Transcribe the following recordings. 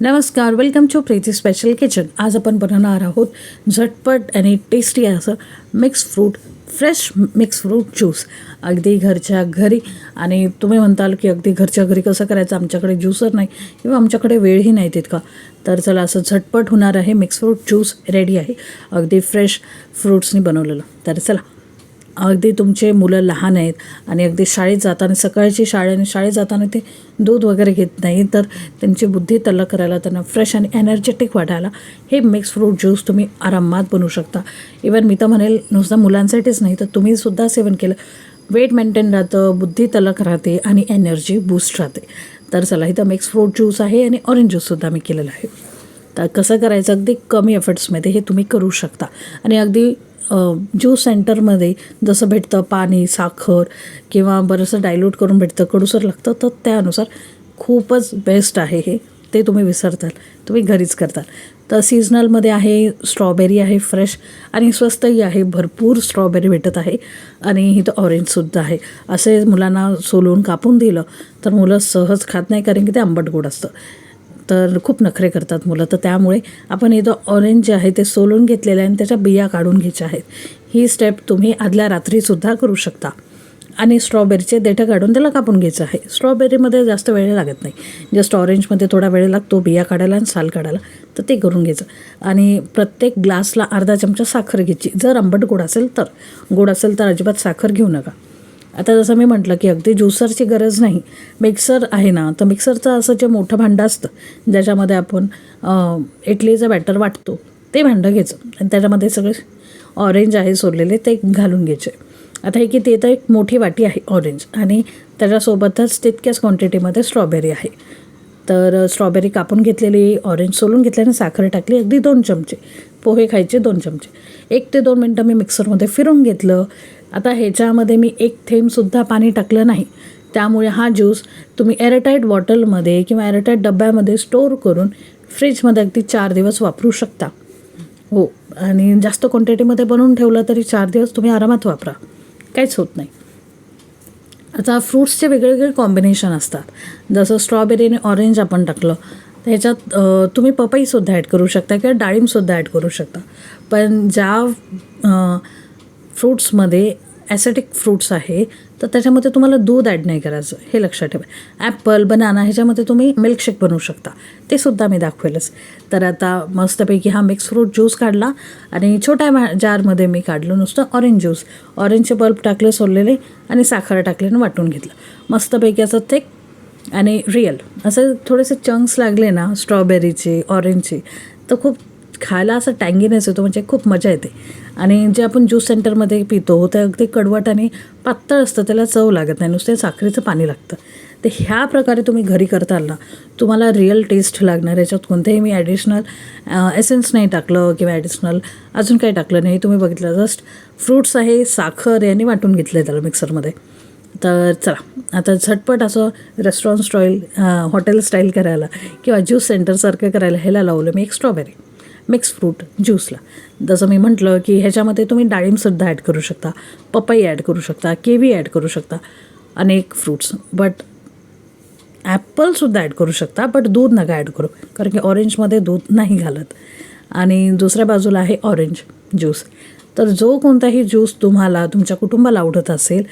नमस्कार welcome to Preeti special kitchen आज आपण बनवणार आहोत झटपट आणि टेस्टी असं mix fruit fresh mix fruit juice अगदी घरच्या घरी आणि तुम्ही म्हणताल की अगदी घरच्या घरी कसं करायचं? आमच्याकडे ज्यूसर नाही किंवा आमच्याकडे वेळही नाही तितका. तर चला असं झटपट होणार आहे मिक्स फ्रूट ज्यूस रेडी आहे. अगदी फ्रेश फ्रूट्सनी बनवलेलं. तर चला अगदी तुमचे मुलं लहान आहेत आणि अगदी शाळेत जाताना सकाळची शाळेने शाळेत जाताना ते दूध वगैरे घेत नाही तर त्यांची बुद्धी तल्लक करायला त्यांना फ्रेश आणि एनर्जेटिक वाटायला हे मिक्स फ्रूट ज्यूस तुम्ही आरामात बनवू शकता. इवन मी तर म्हणेल नुसतं मुलांसाठीच नाही तर तुम्हीसुद्धा सेवन केलं. वेट मेंटेन राहतं बुद्धी तलक राहते आणि एनर्जी बूस्ट राहते. तर चला इथं मिक्स फ्रूट ज्यूस आहे आणि ऑरेंज ज्यूससुद्धा मी केलेलं आहे. तर कसं करायचं अगदी कमी एफर्ट्समध्ये हे तुम्ही करू शकता. आणि अगदी ज्यूस सेंटरमध्ये जसं भेटतं पाणी साखर किंवा बरंचसं डायल्यूट करून भेटतं कडूसर लागतं तर त्यानुसार खूपच बेस्ट आहे हे. ते तुम्ही विसरताल. तुम्ही घरीच करताल. तर सीझनलमध्ये आहे स्ट्रॉबेरी आहे फ्रेश आणि स्वस्तही आहे. भरपूर स्ट्रॉबेरी भेटत आहे. आणि इथं ऑरेंजसुद्धा आहे. असे मुलांना सोलून कापून दिलं तर मुलं सहज खात नाही कारण की ते आंबट गोड असतं. तर खूप नखरे करतात मुलं. तर त्यामुळे आपण इथं ऑरेंज जे आहे ते सोलून घेतलेलं आहे आणि त्याच्या बिया काढून घ्यायच्या आहेत. ही स्टेप तुम्ही आदल्या रात्रीसुद्धा करू शकता. आणि स्ट्रॉबेरीचे देठं काढून त्याला कापून घ्यायचं आहे. स्ट्रॉबेरीमध्ये जास्त वेळ लागत नाही. जस्ट ऑरेंजमध्ये थोडा वेळ लागतो बिया काढायला आणि साल काढायला. तर ते करून घ्यायचं. आणि प्रत्येक ग्लासला अर्धा चमचा साखर घ्यायची. जर आंबट गोड असेल तर. गोड असेल तर अजिबात साखर घेऊ नका. आता जसं मी म्हटलं की अगदी ज्युसरची गरज नाही. मिक्सर आहे ना तर मिक्सरचं असं जे मोठं भांडं असतं ज्याच्यामध्ये आपण इडलीचं बॅटर वाटतो ते भांडं घ्यायचं. आणि त्याच्यामध्ये सगळे ऑरेंज आहे सोडलेले ते घालून घ्यायचे. आता हे की ते तर एक मोठी वाटी आहे ऑरेंज. आणि त्याच्यासोबतच तितक्याच क्वांटिटीमध्ये स्ट्रॉबेरी आहे. तर स्ट्रॉबेरी कापून घेतलेली ऑरेंज सोलून घेतल्याने साखर टाकली अगदी दोन चमचे. पोहे खायचे दोन चमचे. एक ते दोन मिनटं मी मिक्सरमध्ये फिरून घेतलं. आता ह्याच्यामध्ये मी एक थेंबसुद्धा पाणी टाकलं नाही. त्यामुळे हा ज्यूस तुम्ही एअरटाईट बॉटलमध्ये किंवा एअरटाईट डब्यामध्ये स्टोअर करून फ्रीजमध्ये अगदी चार दिवस वापरू शकता. हो आणि जास्त क्वांटिटीमध्ये बनवून ठेवलं तरी चार दिवस तुम्ही आरामात वापरा. काहीच होत नाही. आता फ्रूट्सचे वेगवेगळे कॉम्बिनेशन असतात. जसं स्ट्रॉबेरी आणि ऑरेंज आपण टाकलं त्याच्यात तुम्ही पपईसुद्धा ॲड करू शकता किंवा डाळिंबसुद्धा ॲड करू शकता. पण ज्या फ्रूट्समध्ये ॲसेटिक फ्रूट्स आहे तर त्याच्यामध्ये तुम्हाला दूध ॲड नाही करायचं हे लक्षात ठेवा. ॲपल बनाना ह्याच्यामध्ये तुम्ही मिल्कशेक बनवू शकता. ते सुद्धा मी दाखवेलच. तर आता मस्तपैकी हा मिक्स फ्रूट ज्यूस काढला आणि छोट्या मा जारमध्ये मी काढलं नुसतं ऑरेंज ज्यूस ऑरेंजचे बल्ब टाकले सोललेले आणि साखर टाकले आणि वाटून घेतलं. मस्तपैकी असं ते आणि रिअल असं थोडेसे चंक्स लागले ना स्ट्रॉबेरीचे ऑरेंजचे तर खूप खायला असं टँगीनेस येतो म्हणजे खूप मजा येते. आणि जे आपण ज्यूस सेंटरमध्ये पितो ते अगदी कडवट आणि पातळ असतं त्याला चव लागत नाही नुसते साखरेचं पाणी लागतं. तर ह्या प्रकारे तुम्ही घरी करताल ना तुम्हाला रिअल टेस्ट लागणार याच्यात कोणतेही मी ॲडिशनल एसेन्स नाही टाकलं किंवा ॲडिशनल अजून काही टाकलं नाही. तुम्ही बघितलं जस्ट फ्रूट्स आहे साखर यांनी वाटून घेतलं आहे त्याला मिक्सरमध्ये तर चला आता झटपट असं रेस्टॉरंट स्टाईल हॉटेल स्टाईल करायला किंवा ज्यूस सेंटरसारखं करायला ह्याला लावलं मी एक स्ट्रॉबेरी मिक्स फ्रूट ज्यूसला. जसं मी म्हटलं की ह्याच्यामध्ये तुम्ही डाळिंबसुद्धा ॲड करू शकता पपई ॲड करू शकता केवी ॲड करू शकता अनेक फ्रूट्स बट ॲपलसुद्धा ॲड करू शकता बट दूध नका ॲड करू कारण की ऑरेंजमध्ये दूध नाही घालत. आणि दुसऱ्या बाजूला आहे ऑरेंज ज्यूस तर जो कोणताही ज्यूस तुम्हाला तुमच्या कुटुंबाला आवडत असेल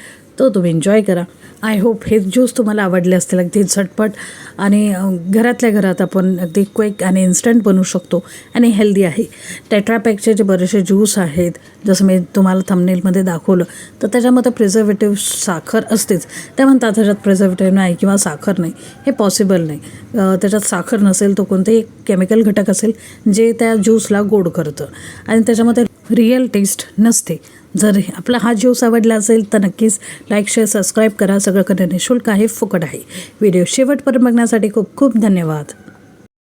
तो तुम्ही एन्जॉय करा. आय होप हे ज्यूस तुम्हाला आवडले असतील. अगदी झटपट. आणि घरातल्या घरात आपण अगदी क्विक आणि इन्स्टंट बनवू शकतो. आणि हेल्दी आहे. टेट्रापॅकचे जे बरेचसे ज्यूस आहेत जसं मी तुम्हाला थंबनेलमध्ये दाखवलं तर त्याच्यामध्ये प्रिझर्वेटिव्ह साखर असतेच. त्या म्हणतात त्याच्यात प्रिझर्वेटिव्ह नाही किंवा साखर नाही. हे पॉसिबल नाही. त्याच्यात साखर नसेल तो कोणतेही केमिकल घटक असेल जे त्या ज्यूसला गोड करतं. आणि त्याच्यामध्ये रिअल टेस्ट नसते. जर आपला हा ज्यूस आवडला असेल तर नक्कीच लाईक शेअर सबस्क्राईब करा. सगळं करणं निशुल्क आहे फुकट आहे. व्हिडिओ शेवटपर्यंत बघण्यासाठी खूप खूप धन्यवाद.